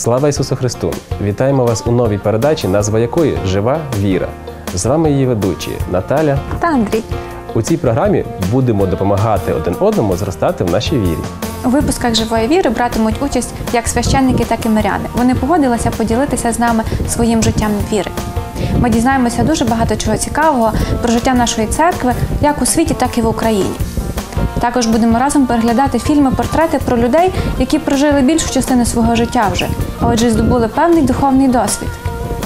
Слава Ісусу Христу! Вітаємо вас у новій передачі, назва якої Жива віра. З вами її ведучі Наталя. та Андрій. У цій програмі будемо допомагати один одному зростати в нашій вірі. У випусках живої віри братимуть участь як священники, так і миряни. Вони погодилися поділитися з нами своїм життям віри. Ми дізнаємося дуже багато чого цікавого про життя нашої церкви, як у світі, так і в Україні. Також будемо разом переглядати фільми, портрети про людей, які прожили більшу частину свого життя вже, а отже, здобули певний духовний досвід.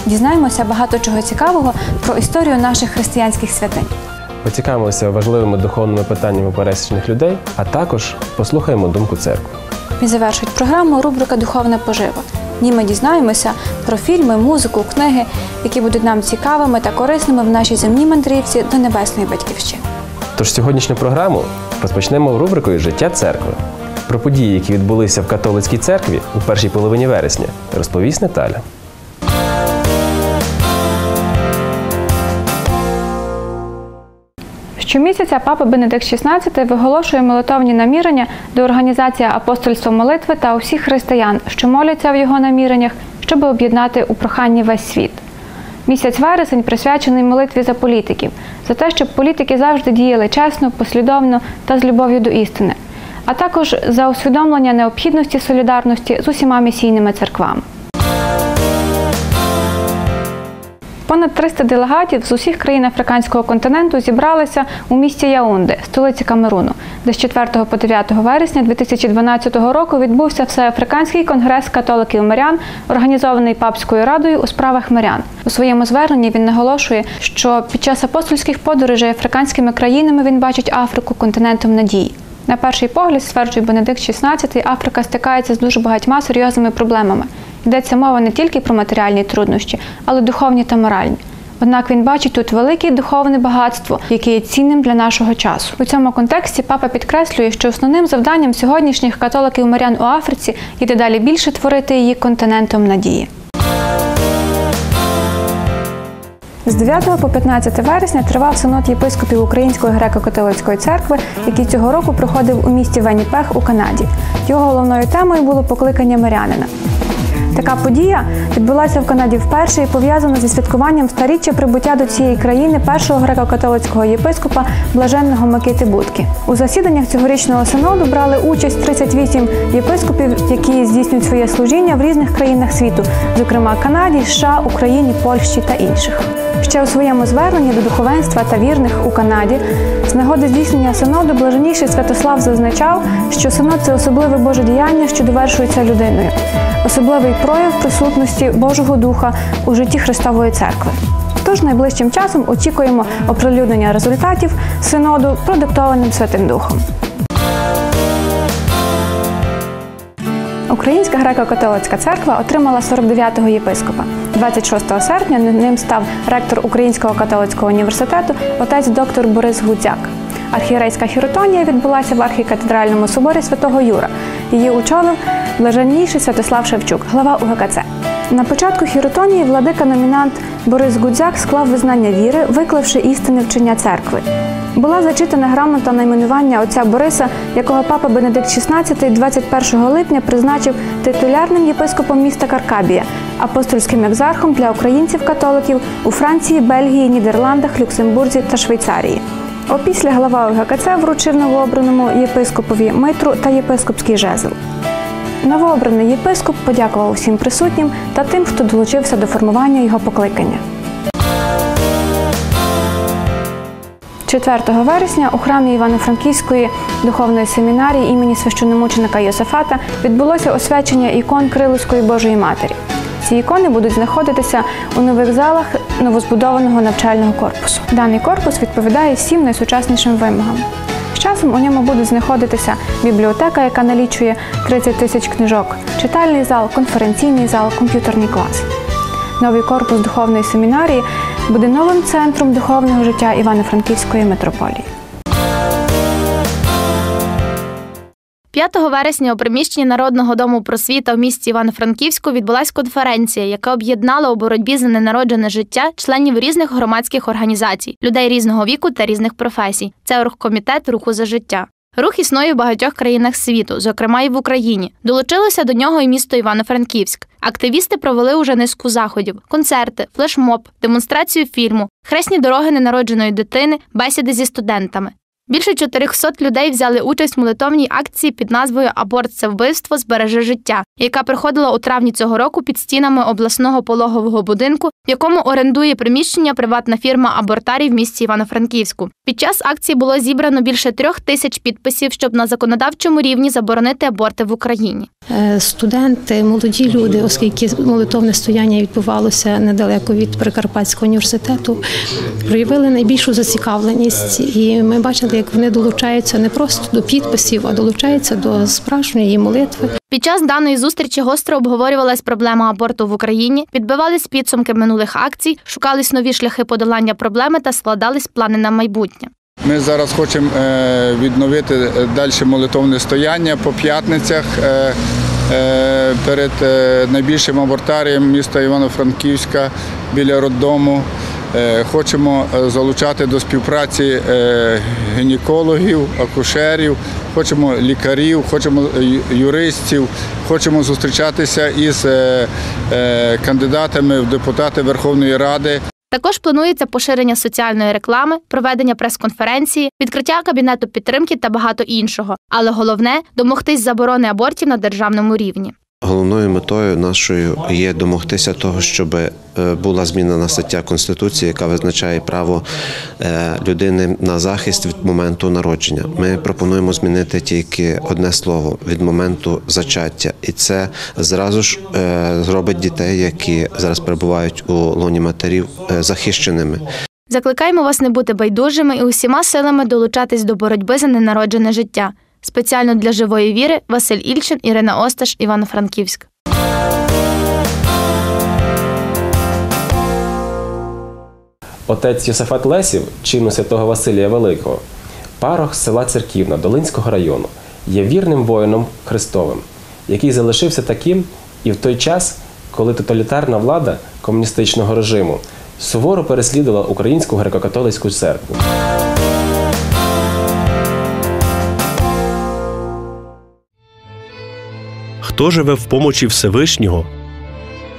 Дізнаємося багато чого цікавого про історію наших християнських святинь. Поцікавимося важливими духовними питаннями пересічних людей, а також послухаємо думку церкви. І завершить програму рубрика Духовна пожива. В ній ми дізнаємося про фільми, музику, книги, які будуть нам цікавими та корисними в нашій земній мандрівці до небесної батьківщини. Тож сьогоднішню програму розпочнемо рубрикою Життя церкви. Про події, які відбулися в католицькій церкві у першій половині вересня, розповість Наталя. Щомісяця папа Бенедикт XVI виголошує молитовні намірення до організації апостольства молитви та усіх християн, що моляться в його наміреннях, щоб об'єднати у проханні весь світ. Місяць вересень присвячений молитві за політиків, за те, щоб політики завжди діяли чесно, послідовно та з любов'ю до істини, а також за усвідомлення необхідності солідарності з усіма місійними церквами. Понад 300 делегатів з усіх країн африканського континенту зібралися у місті Яунде, столиці Камеруну, де з 4 по 9 вересня 2012 року відбувся Всеафриканський конгрес католиків мирян, організований Папською радою у справах мирян. У своєму зверненні він наголошує, що під час апостольських подорожей африканськими країнами він бачить Африку континентом надії. На перший погляд, стверджує Бенедикт XVI, Африка стикається з дуже багатьма серйозними проблемами. Йдеться мова не тільки про матеріальні труднощі, але й духовні та моральні. Однак він бачить тут велике духовне багатство, яке є цінним для нашого часу. У цьому контексті папа підкреслює, що основним завданням сьогоднішніх католиків мирян у Африці є дедалі більше творити її континентом надії. З 9 по 15 вересня тривав синод єпископів Української греко-католицької церкви, який цього року проходив у місті Венніпех у Канаді. Його головною темою було покликання мирянина. Така подія відбулася в Канаді вперше і пов'язана зі святкуванням старіччя прибуття до цієї країни першого греко-католицького єпископа блаженного Микити Будки. У засіданнях цьогорічного синоду брали участь 38 єпископів, які здійснюють своє служіння в різних країнах світу, зокрема Канаді, США, Україні, Польщі та інших. Ще у своєму зверненні до духовенства та вірних у Канаді з нагоди здійснення синоду блаженніший Святослав зазначав, що синод це особливе Боже діяння, що довершується людиною, особливий прояв присутності Божого Духа у житті Христової церкви. Тож найближчим часом очікуємо оприлюднення результатів синоду, продиктованим Святим Духом. Українська греко-католицька церква отримала 49-го єпископа. 26 серпня ним став ректор Українського католицького університету отець доктор Борис Гудзяк. Архієрейська хіротонія відбулася в архікатедральному соборі святого Юра. Її очолив блаженніший Святослав Шевчук, глава УГКЦ. На початку хіротонії владика номінант Борис Гудзяк склав визнання віри, виклавши істини вчення церкви. Була зачитана грамота найменування отця Бориса, якого папа Бенедикт XVI 21 липня призначив титулярним єпископом міста Каркабія, апостольським екзархом для українців-католиків у Франції, Бельгії, Нідерландах, Люксембурзі та Швейцарії. Опісля глава УГКЦ вручив новообраному єпископові митру та єпископський жезл. Новообраний єпископ подякував усім присутнім та тим, хто долучився до формування його покликання. 4 вересня у храмі Івано-Франківської духовної семінарії імені священномученика Йосифата відбулося освячення ікон Крилуської Божої Матері. Ці ікони будуть знаходитися у нових залах новозбудованого навчального корпусу. Даний корпус відповідає всім найсучаснішим вимогам. Часом у ньому буде знаходитися бібліотека, яка налічує 30 тисяч книжок, читальний зал, конференційний зал, комп'ютерний клас. Новий корпус духовної семінарії буде новим центром духовного життя Івано-Франківської митрополії. 5 вересня у приміщенні Народного дому просвіта в місті Івано-Франківську відбулася конференція, яка об'єднала у боротьбі за ненароджене життя членів різних громадських організацій, людей різного віку та різних професій. Це оргкомітет руху за життя. Рух існує в багатьох країнах світу, зокрема і в Україні. Долучилося до нього і місто Івано-Франківськ. Активісти провели уже низку заходів: концерти, флешмоб, демонстрацію фільму, хресні дороги ненародженої дитини, бесіди зі студентами. Більше 400 людей взяли участь в молитовній акції під назвою Аборт це вбивство збереже життя, яка приходила у травні цього року під стінами обласного пологового будинку, в якому орендує приміщення приватна фірма Абортарій в місті Івано-Франківську. Під час акції було зібрано більше трьох тисяч підписів, щоб на законодавчому рівні заборонити аборти в Україні. Е, Студенти, молоді люди, оскільки молитовне стояння відбувалося недалеко від Прикарпатського університету, проявили найбільшу зацікавленість, і ми бачили, як вони долучаються не просто до підписів, а долучаються до справжньої молитви. Під час даної зустрічі гостро обговорювалась проблема аборту в Україні, підбивались підсумки минулих акцій, шукались нові шляхи подолання проблеми та складались плани на майбутнє. Ми зараз хочемо е, відновити е, далі молитовне стояння по п'ятницях е, перед найбільшим абортарієм міста Івано-Франківська біля роддому. Е, Хочемо е, залучати до співпраці е, гінекологів, акушерів, хочемо лікарів, хочемо юристів, хочемо зустрічатися із кандидатами в депутати Верховної Ради. Також планується поширення соціальної реклами, проведення прес-конференції, відкриття кабінету підтримки та багато іншого. Але головне домогтись заборони абортів на державному рівні. Головною метою нашою є домогтися того, щоб е, була змінена стаття Конституції, яка визначає право е, людини на захист від моменту народження. Ми пропонуємо змінити тільки одне слово від моменту зачаття, і це зразу ж е, зробить дітей, які зараз перебувають у лоні матерів, захищеними. Закликаємо вас не бути байдужими і усіма силами долучатись до боротьби за ненароджене життя. Спеціально для живої віри Василь Ільчин, Ірина Осташ, Івано-Франківськ. Отець Йосифат Лесів, чину святого Василія Великого, парох села Церківна Долинського району, є вірним воїном Христовим, який залишився таким і в той час, коли тоталітарна влада комуністичного режиму суворо переслідувала Українську греко-католицьку церкву. Хто живе в помочі Всевишнього,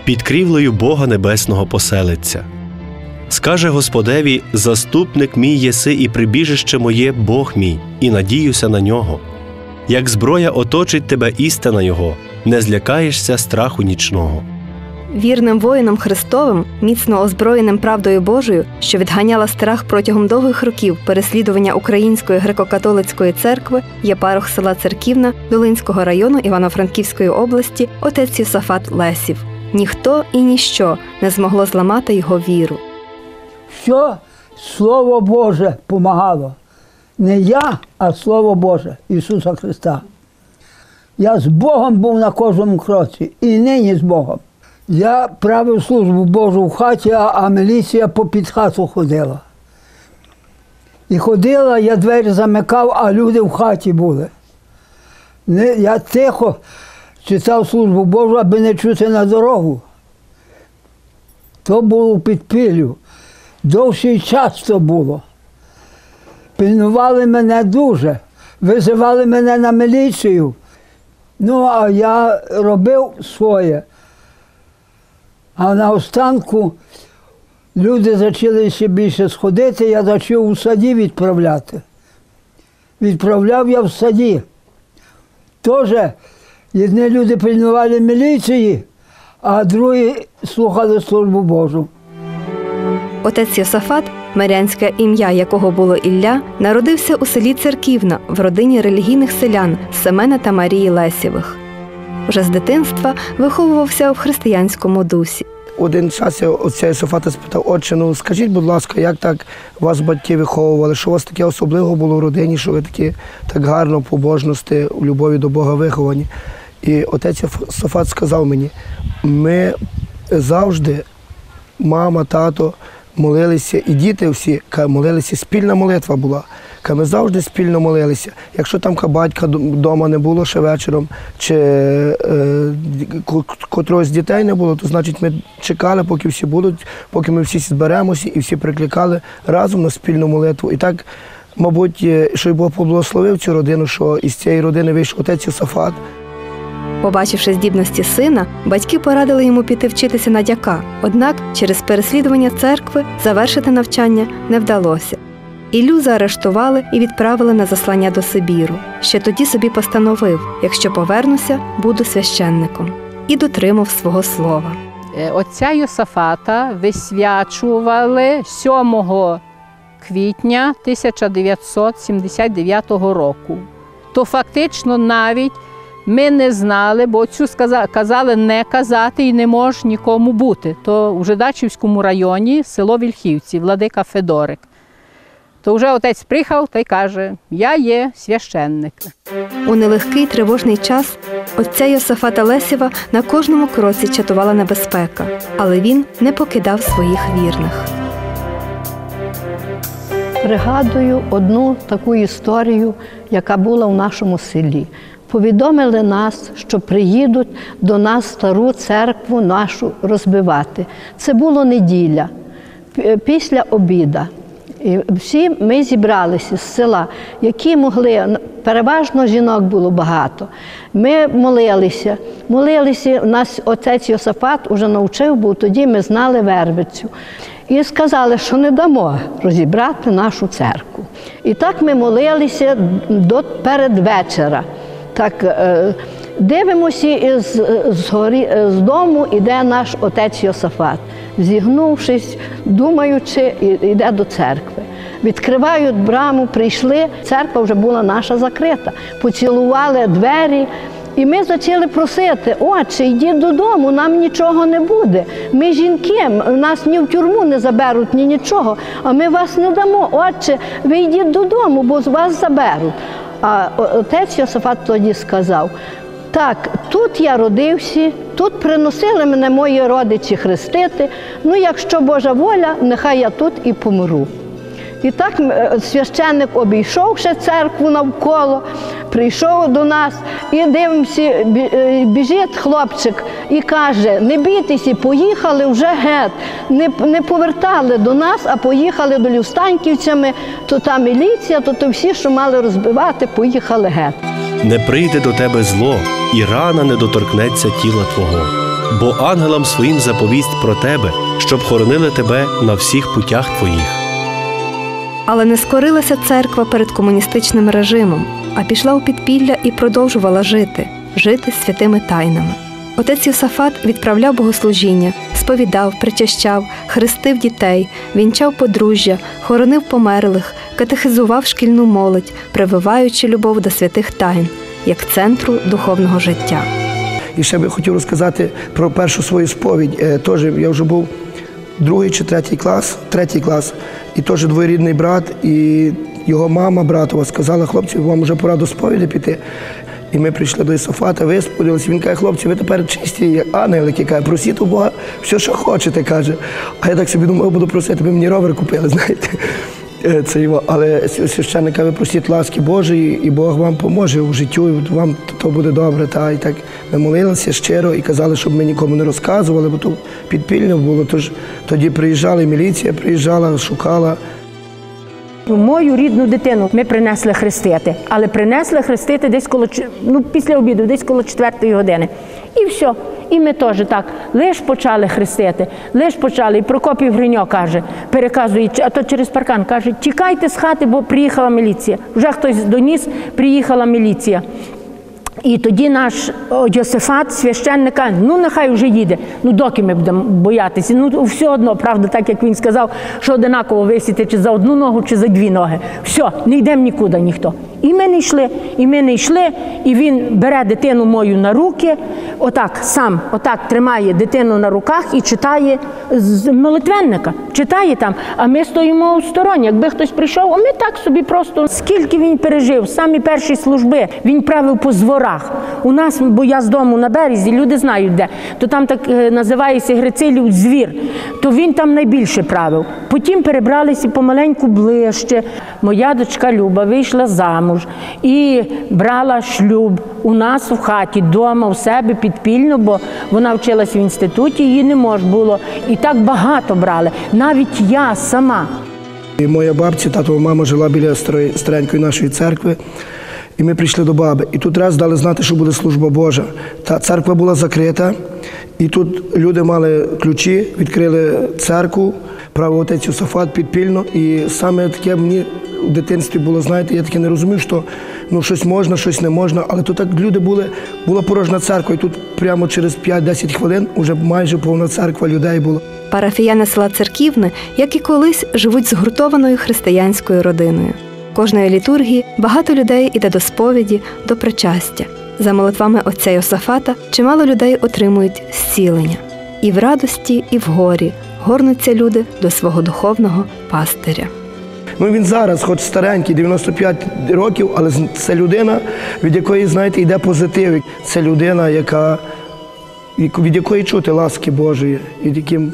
під крівлею Бога Небесного поселиться. Скаже Господеві: Заступник мій єси і прибіжище моє Бог мій, і надіюся на нього. Як зброя оточить тебе істина Його, не злякаєшся страху нічного. Вірним воїном Христовим, міцно озброєним правдою Божою, що відганяла страх протягом довгих років переслідування Української греко-католицької церкви, є парох села Церківна Долинського району Івано-Франківської області, отець Йосафат Лесів. Ніхто і ніщо не змогло зламати його віру. Що Слово Боже помагало. Не я, а Слово Боже Ісуса Христа. Я з Богом був на кожному кроці і нині з Богом. Я правив службу Божу в хаті, а, міліція по під хату ходила. І ходила, я двері замикав, а люди в хаті були. Не, я тихо читав службу Божу, аби не чути на дорогу. То було під пилю. Довший час то було. Пильнували мене дуже, визивали мене на міліцію. Ну, а я робив своє. А на останку люди почали ще більше сходити, я почав у саді відправляти. Відправляв я в саді. Теж одні люди пильнували міліції, а другі слухали службу Божу. Отець Йосафат, марянське ім'я якого було Ілля, народився у селі Церківна в родині релігійних селян Семена та Марії Лесєвих. Вже з дитинства виховувався в християнському дусі. Один час я отця Ісофата спитав, отче, ну скажіть, будь ласка, як так вас батьки виховували? Що у вас таке особливе було в родині, що ви такі так гарно, побожності, у любові до Бога виховані? І отець Ісофат сказав мені, ми завжди, мама, тато, молилися, і діти всі молилися, спільна молитва була. Ми завжди спільно молилися. Якщо там батька вдома не було ще вечором, чи е, котрогось з дітей не було, то значить ми чекали, поки всі будуть, поки ми всі зберемося і всі прикликали разом на спільну молитву. І так Мабуть, е, що й Бог поблагословив цю родину, що із цієї родини вийшов отець Йосафат. Побачивши здібності сина, батьки порадили йому піти вчитися на дяка. Однак через переслідування церкви завершити навчання не вдалося. Іллю заарештували і відправили на заслання до Сибіру. Ще тоді собі постановив: якщо повернуся, буду священником. І дотримав свого слова. Е, Отця Йосафата висвячували 7 квітня 1979 року. То фактично навіть ми не знали, бо сказа- казали не казати і не може нікому бути. То у Жидачівському районі село Вільхівці, владика Федорик. То вже отець приїхав та й каже: Я є священник. У нелегкий тривожний час отця Йосафата Лесєва на кожному кроці чатувала небезпека, але він не покидав своїх вірних. Пригадую одну таку історію, яка була в нашому селі. Повідомили нас, що приїдуть до нас стару церкву нашу розбивати. Це було неділя, після обіда. І всі ми зібралися з села, які могли, переважно жінок було багато. Ми молилися, молилися, нас отець Йосафат уже навчив, бо тоді ми знали вербицю. І сказали, що не дамо розібрати нашу церкву. І так ми молилися до передвечора. Так е, дивимося, і з, горі, з дому іде наш отець Йосафат, зігнувшись, думаючи, йде до церкви. Відкривають браму, прийшли, церква вже була наша закрита. Поцілували двері. І ми почали просити, отче, йдіть додому, нам нічого не буде. Ми жінки, нас ні в тюрму не заберуть, ні нічого, а ми вас не дамо. Отче, ви йдіть додому, бо з вас заберуть. А отець Йосифат тоді сказав: так, тут я родився, тут приносили мене мої родичі хрестити. Ну, якщо Божа воля, нехай я тут і помру. І так е, священник обійшов ще церкву навколо, прийшов до нас і дивимося, е, біжить хлопчик і каже: не бійтеся, поїхали вже геть. Не, не повертали до нас, а поїхали до Люстаньківцями, то та міліція, то, то всі, що мали розбивати, поїхали геть. Не прийде до тебе зло, і рана не доторкнеться тіла твого. Бо ангелам своїм заповість про тебе, щоб хоронили тебе на всіх путях твоїх. Але не скорилася церква перед комуністичним режимом, а пішла у підпілля і продовжувала жити, жити святими тайнами. Отець Йосафат відправляв богослужіння, сповідав, причащав, хрестив дітей, вінчав подружжя, хоронив померлих, катехизував шкільну молодь, прививаючи любов до святих тайн як центру духовного життя. І ще би хотів розказати про першу свою сповідь. Е, Теж я вже був другий чи третій клас, третій клас, і теж двоюрідний брат, і його мама братова сказала, хлопці, вам вже пора до сповіді піти. І ми прийшли до Ісофата, висповідалися. Він каже, хлопці, ви тепер чисті, як ангелики, каже, просіть у Бога все, що хочете, каже. А я так собі думав, буду просити, ви мені ровер купили, знаєте. Е, Це його. Але свя- священник каже, просіть ласки Божої, і Бог вам поможе в життю, і вам то буде добре. Та і так ми молилися щиро і казали, щоб ми нікому не розказували, бо то підпільно було. Тож тоді приїжджала міліція, приїжджала, шукала. Мою рідну дитину ми принесли хрестити, але принесли хрестити десь коло ну, після обіду, десь коло четвертої години. І все. І ми теж так лиш почали хрестити, лиш почали. І Прокопів Гриньо каже, переказує, а то через паркан каже, тікайте з хати, бо приїхала міліція. Вже хтось доніс, приїхала міліція. І тоді наш Йосифат, священник, каже, ну нехай вже їде. Ну доки ми будемо боятися. Ну все одно, правда, так як він сказав, що одинаково висіти чи за одну ногу, чи за дві ноги. Все, не йдемо нікуди ніхто. І ми не йшли, і ми не йшли, і він бере дитину мою на руки, отак сам, отак тримає дитину на руках і читає з молитвенника. Читає там, а ми стоїмо у стороні. Якби хтось прийшов, а ми так собі просто скільки він пережив, самі перші служби, він правив по зворах. У нас, бо я з дому на березі, люди знають де, то там так е, називається Грицилів звір, то він там найбільше правив. Потім перебралися помаленьку ближче. Моя дочка Люба вийшла замуж і брала шлюб у нас в хаті, вдома, у себе підпільно, бо вона вчилась в інституті, її не можна було. І так багато брали. Навіть я сама. І моя бабця, татова мама жила біля старенької нашої церкви. І ми прийшли до баби. І тут раз дали знати, що буде служба Божа. Та церква була закрита, і тут люди мали ключі, відкрили церкву, правий отець Йосафат підпільно. І саме таке мені в дитинстві було, знаєте, я таке не розумів, що ну, щось можна, щось не можна. Але тут так люди були, була порожна церква, і тут прямо через 5-10 хвилин вже майже повна церква людей була. Парафіяни села Церківне, як і колись, живуть згуртованою християнською родиною. Кожної літургії багато людей іде до сповіді, до причастя. За молитвами отця Йосафата чимало людей отримують зцілення. І в радості, і в горі горнуться люди до свого духовного пастиря. Ну він зараз, хоч старенький, 95 років, але це людина, від якої, знаєте, йде позитив. Це людина, яка від якої чути ласки Божої, від яким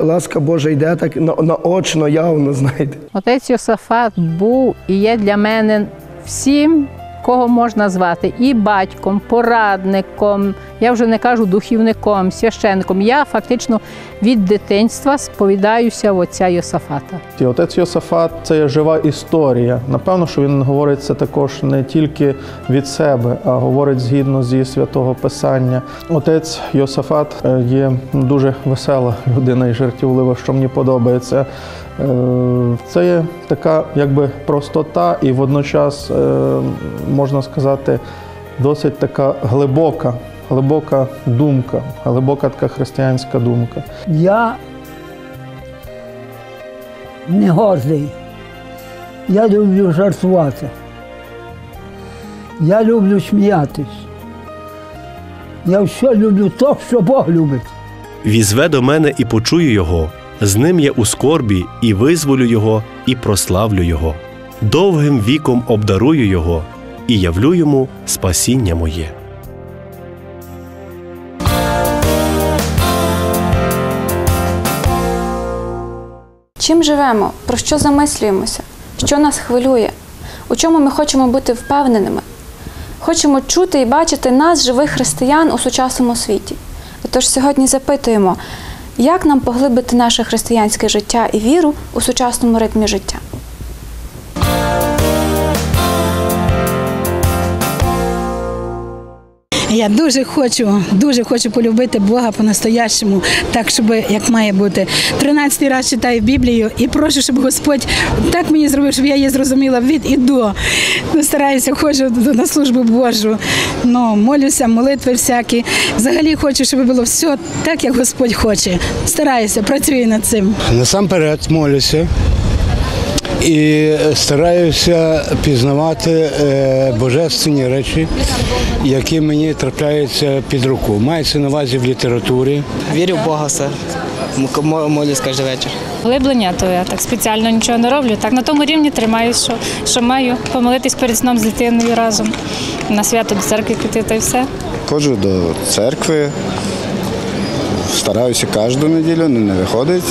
ласка Божа йде так на- наочно, явно, знаєте. Отець Йосафат був і є для мене всім, кого можна звати, і батьком, порадником, я вже не кажу духівником, священником. Я фактично від дитинства сповідаюся в отця Йосафата. Отець Йосафат це жива історія. Напевно, що він говорить це також не тільки від себе, а говорить згідно зі святого Писання. Отець Йосафат е, є дуже весела людина і жартівлива, що мені подобається. Е, Це є така якби простота, і водночас е, можна сказати досить така глибока, глибока думка, глибока така християнська думка. Я не гордий. Я люблю жартувати. Я люблю сміятись. Я все люблю то, що Бог любить. Візве до мене і почую його, з ним я у скорбі, і визволю його, і прославлю його. Довгим віком обдарую його, і явлю йому спасіння моє. Чим живемо? Про що замислюємося? Що нас хвилює? У чому ми хочемо бути впевненими? Хочемо чути і бачити нас, живих християн у сучасному світі. Тож сьогодні запитуємо, як нам поглибити наше християнське життя і віру у сучасному ритмі життя? Я дуже хочу, дуже хочу полюбити Бога по-настоящому, так, щоб як має бути. Тринадцятий раз читаю Біблію і прошу, щоб Господь так мені зробив, щоб я її зрозуміла від і до. Ну, стараюся, ходжу на службу Божу, ну, молюся, молитви всякі. Взагалі хочу, щоб було все так, як Господь хоче. Стараюся, працюю над цим. Насамперед молюся і стараюся пізнавати е, божественні речі, які мені трапляються під руку. Мається на увазі в літературі. Вірю в Бога все. Молюсь кожен вечір. Глиблення, то я так спеціально нічого не роблю. Так на тому рівні тримаюсь, що, що маю помолитись перед сном з дитиною разом. На свято до церкви піти та й все. Ходжу до церкви, стараюся кожну неділю, не виходить.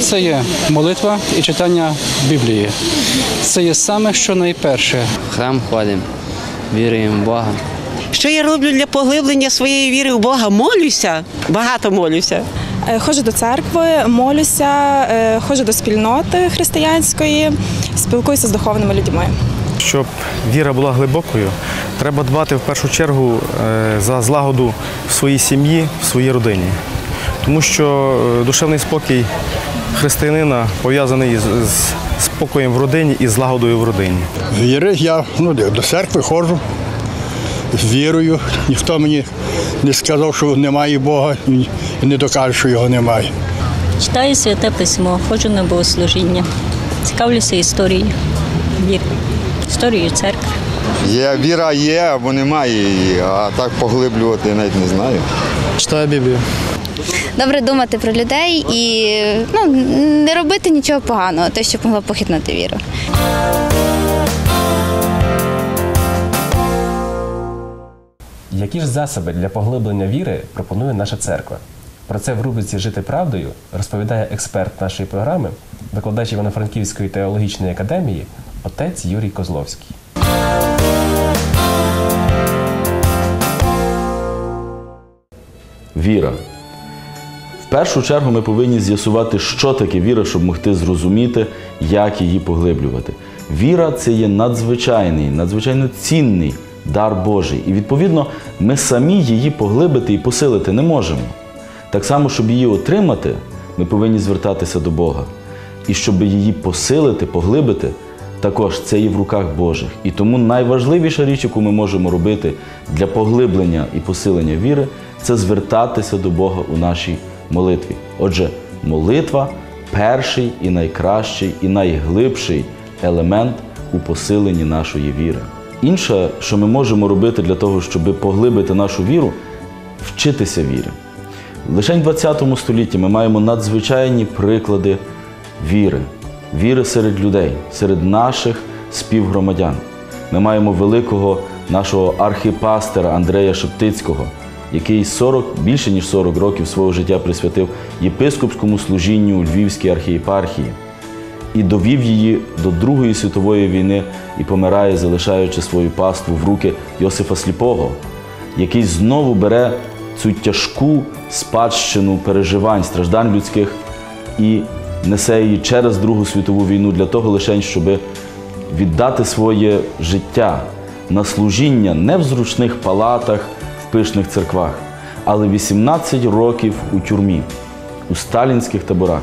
Це є молитва і читання Біблії. Це є саме, що найперше. В храм ходимо, віруємо в Бога. Що я роблю для поглиблення своєї віри в Бога? Молюся, багато молюся. Е, Ходжу до церкви, молюся, е, ходжу до спільноти християнської, спілкуюся з духовними людьми. Щоб віра була глибокою, треба дбати в першу чергу е, за злагоду в своїй сім'ї, в своїй родині. Тому що душевний спокій християнина пов'язаний з, з спокоєм в родині і злагодою в родині. Віри я ну, до церкви ходжу з вірою. Ніхто мені не сказав, що немає Бога і не докаже, що його немає. Читаю святе письмо, ходжу на богослужіння, цікавлюся історією, вір, історією церкви. Є віра є або немає її, а так поглиблювати я навіть не знаю. Читаю Біблію. Добре думати про людей і ну, не робити нічого поганого, те, що могло похитнути віру. Які ж засоби для поглиблення віри пропонує наша церква? Про це в рубриці Жити правдою розповідає експерт нашої програми, викладач Івано-Франківської теологічної академії, отець Юрій Козловський. Віра. В першу чергу ми повинні з'ясувати, що таке віра, щоб могти зрозуміти, як її поглиблювати. Віра це є надзвичайний, надзвичайно цінний дар Божий. І відповідно ми самі її поглибити і посилити не можемо. Так само, щоб її отримати, ми повинні звертатися до Бога. І щоб її посилити, поглибити, також це є в руках Божих. І тому найважливіша річ, яку ми можемо робити для поглиблення і посилення віри, це звертатися до Бога у нашій молитві. Отже, молитва перший і найкращий, і найглибший елемент у посиленні нашої віри. Інше, що ми можемо робити для того, щоб поглибити нашу віру, вчитися вірі. Лише в ХХ столітті ми маємо надзвичайні приклади віри, віри серед людей, серед наших співгромадян. Ми маємо великого нашого архіпастера Андрея Шептицького, який 40, більше ніж 40 років свого життя присвятив єпископському служінню у Львівській архієпархії. І довів її до Другої світової війни і помирає, залишаючи свою паству в руки Йосифа Сліпого, який знову бере цю тяжку спадщину переживань, страждань людських і несе її через Другу світову війну для того лише, щоб віддати своє життя на служіння не в зручних палатах, пишних церквах, але 18 років у тюрмі, у сталінських таборах.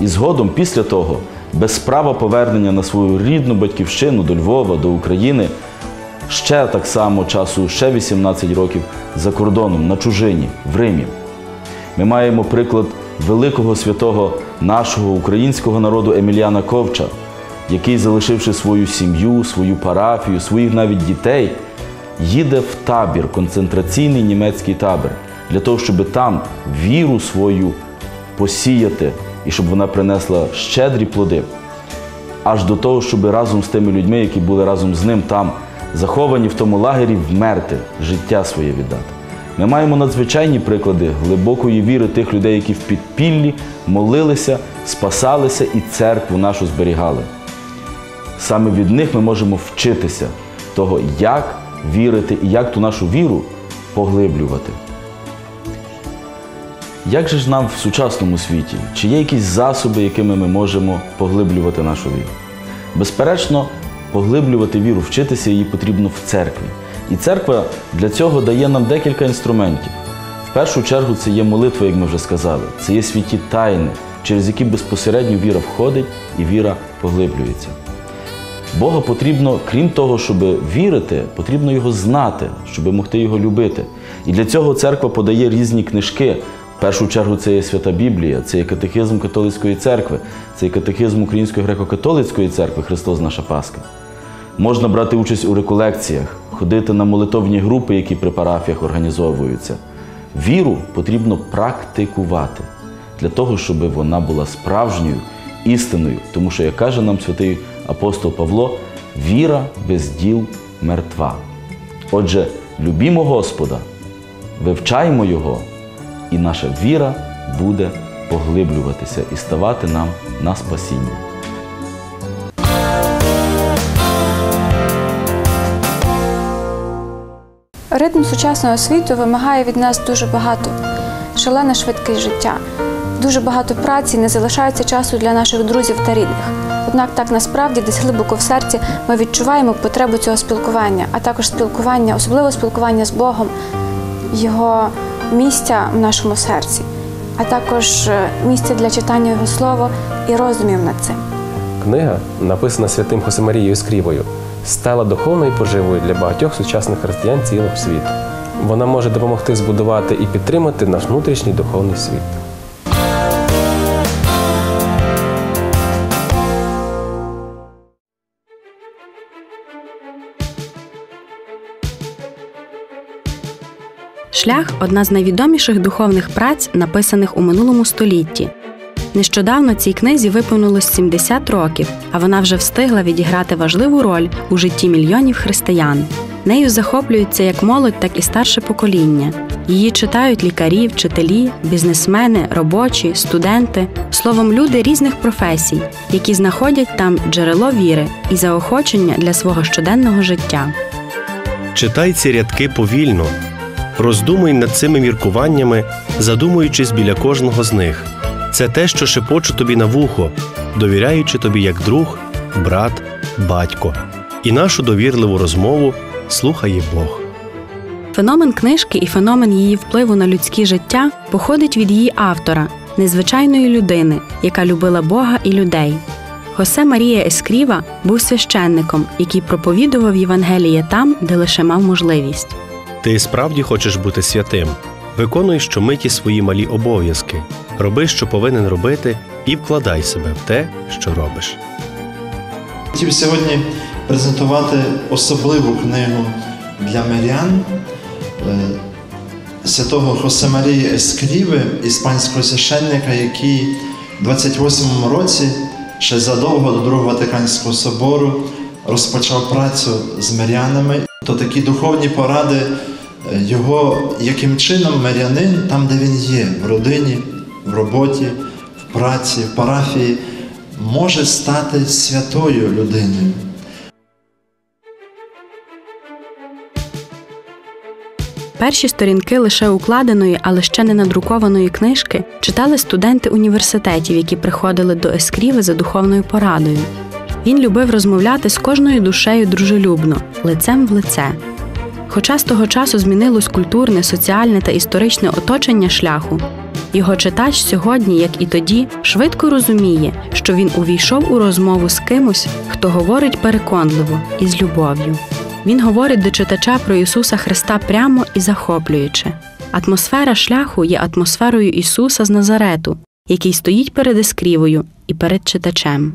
І згодом, після того, без права повернення на свою рідну батьківщину до Львова, до України, ще так само часу, ще 18 років за кордоном, на чужині, в Римі. Ми маємо приклад великого святого нашого українського народу Еміліана Ковча, який, залишивши свою сім'ю, свою парафію, своїх навіть дітей, їде в табір, концентраційний німецький табір, для того, щоб там віру свою посіяти і щоб вона принесла щедрі плоди, аж до того, щоб разом з тими людьми, які були разом з ним там, заховані в тому лагері, вмерти, життя своє віддати. Ми маємо надзвичайні приклади глибокої віри тих людей, які в підпіллі молилися, спасалися і церкву нашу зберігали. Саме від них ми можемо вчитися того, як вірити і як ту нашу віру поглиблювати. Як же ж нам в сучасному світі? Чи є якісь засоби, якими ми можемо поглиблювати нашу віру? Безперечно, поглиблювати віру, вчитися її потрібно в церкві. І церква для цього дає нам декілька інструментів. В першу чергу це є молитва, як ми вже сказали, це є святі тайни, через які безпосередньо віра входить і віра поглиблюється. Бога потрібно, крім того, щоб вірити, потрібно його знати, щоб могти його любити. І для цього церква подає різні книжки. В першу чергу це є свята Біблія, це є катехизм католицької церкви, це є катехизм Української греко-католицької церкви Христос наша Пасха. Можна брати участь у реколекціях, ходити на молитовні групи, які при парафіях організовуються. Віру потрібно практикувати для того, щоб вона була справжньою істиною. Тому що, як каже нам святий апостол Павло, віра без діл мертва. Отже, любімо Господа, вивчаємо Його, і наша віра буде поглиблюватися і ставати нам на спасіння. Ритм сучасного світу вимагає від нас дуже багато, шалена швидкість життя. Дуже багато праці не залишається часу для наших друзів та рідних. Однак так насправді десь глибоко в серці ми відчуваємо потребу цього спілкування, а також спілкування, особливо спілкування з Богом, Його місця в нашому серці, а також е, місце для читання Його слова і роздумів над цим. Книга, написана святим Хосимарією Скрівою, стала духовною поживою для багатьох сучасних християн цілого світу. Вона може допомогти збудувати і підтримати наш внутрішній духовний світ. Шлях одна з найвідоміших духовних праць, написаних у минулому столітті. Нещодавно цій книзі виповнилось 70 років, а вона вже встигла відіграти важливу роль у житті мільйонів християн. Нею захоплюються як молодь, так і старше покоління. Її читають лікарі, вчителі, бізнесмени, робочі, студенти, словом, люди різних професій, які знаходять там джерело віри і заохочення для свого щоденного життя. Читай ці рядки повільно. Роздумуй над цими міркуваннями, задумуючись біля кожного з них. Це те, що шепочу тобі на вухо, довіряючи тобі як друг, брат, батько. І нашу довірливу розмову слухає Бог. Феномен книжки і феномен її впливу на людське життя походить від її автора, незвичайної людини, яка любила Бога і людей. Хосе Марія Ескріва був священником, який проповідував Євангеліє там, де лише мав можливість. Ти справді хочеш бути святим. Виконуй щомиті свої малі обов'язки, роби, що повинен робити, і вкладай себе в те, що робиш. Хотів сьогодні презентувати особливу книгу для мирян е, святого Хосе Марії Ескріви, іспанського священника, який в 28-му році, ще задовго до Другого Ватиканського собору, розпочав працю з мирянами. То такі духовні поради е, його, яким чином мирянин, там, де він є, в родині, в роботі, в праці, в парафії, може стати святою людиною. Перші сторінки лише укладеної, але ще не надрукованої книжки читали студенти університетів, які приходили до Ескріви за духовною порадою. Він любив розмовляти з кожною душею дружелюбно, лицем в лице. Хоча з того часу змінилось культурне, соціальне та історичне оточення шляху, його читач сьогодні, як і тоді, швидко розуміє, що він увійшов у розмову з кимось, хто говорить переконливо і з любов'ю. Він говорить до читача про Ісуса Христа прямо і захоплююче. Атмосфера шляху є атмосферою Ісуса з Назарету, який стоїть перед ескрівою і перед читачем.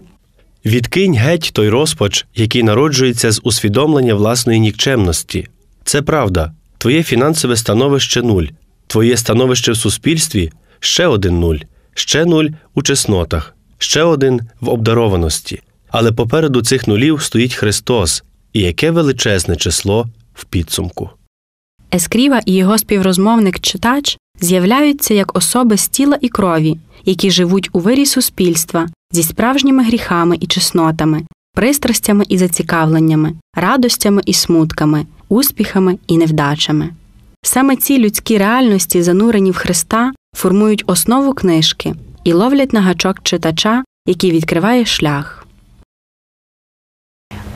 Відкинь геть той розпач, який народжується з усвідомлення власної нікчемності. Це правда, твоє фінансове становище нуль, твоє становище в суспільстві ще один нуль, ще нуль у чеснотах, ще один в обдарованості. Але попереду цих нулів стоїть Христос, і яке величезне число в підсумку. Ескріва і його співрозмовник читач з'являються як особи з тіла і крові, які живуть у вирі суспільства зі справжніми гріхами і чеснотами, пристрастями і зацікавленнями, радостями і смутками, успіхами і невдачами. Саме ці людські реальності, занурені в Христа, формують основу книжки і ловлять на гачок читача, який відкриває шлях.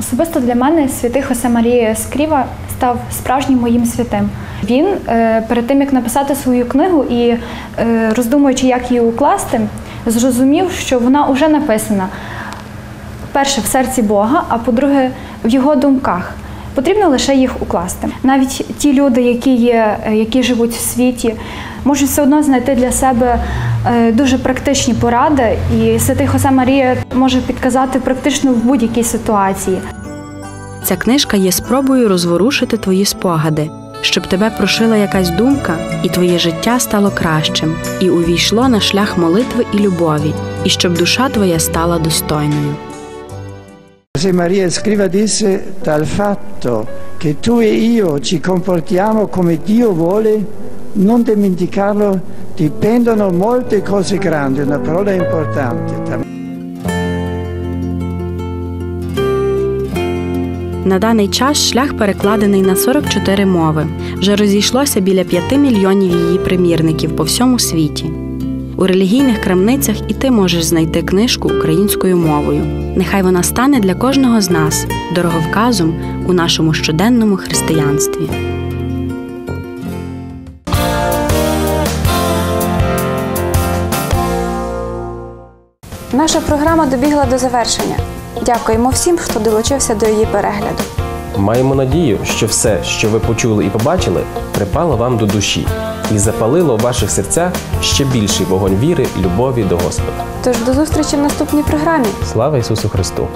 Особисто для мене святий Хосе Марія Скріва став справжнім моїм святим. Він е, перед тим як написати свою книгу і е, роздумуючи, як її укласти, зрозумів, що вона вже написана. Перше в серці Бога, а по-друге, в його думках. Потрібно лише їх укласти. Навіть ті люди, які є, е, які живуть в світі, можуть все одно знайти для себе е, дуже практичні поради, і святий Хосе Марія може підказати практично в будь-якій ситуації. Ця книжка є спробою розворушити твої спогади, щоб тебе прошила якась думка, і твоє життя стало кращим, і увійшло на шлях молитви і любові, і щоб душа твоя стала достойною. Se Maria Scriva disse dal fatto che tu e io ci comportiamo come Dio vuole, non dimenticarlo, dipendono molte cose grandi, una parola importante. На даний час шлях перекладений на 44 мови. Вже розійшлося біля 5 мільйонів її примірників по всьому світі. У релігійних крамницях і ти можеш знайти книжку українською мовою. Нехай вона стане для кожного з нас дороговказом у нашому щоденному християнстві. Наша програма добігла до завершення. Дякуємо всім, хто долучився до її перегляду. Маємо надію, що все, що ви почули і побачили, припало вам до душі і запалило в ваших серцях ще більший вогонь віри, любові до Господа. Тож до зустрічі в наступній програмі. Слава Ісусу Христу!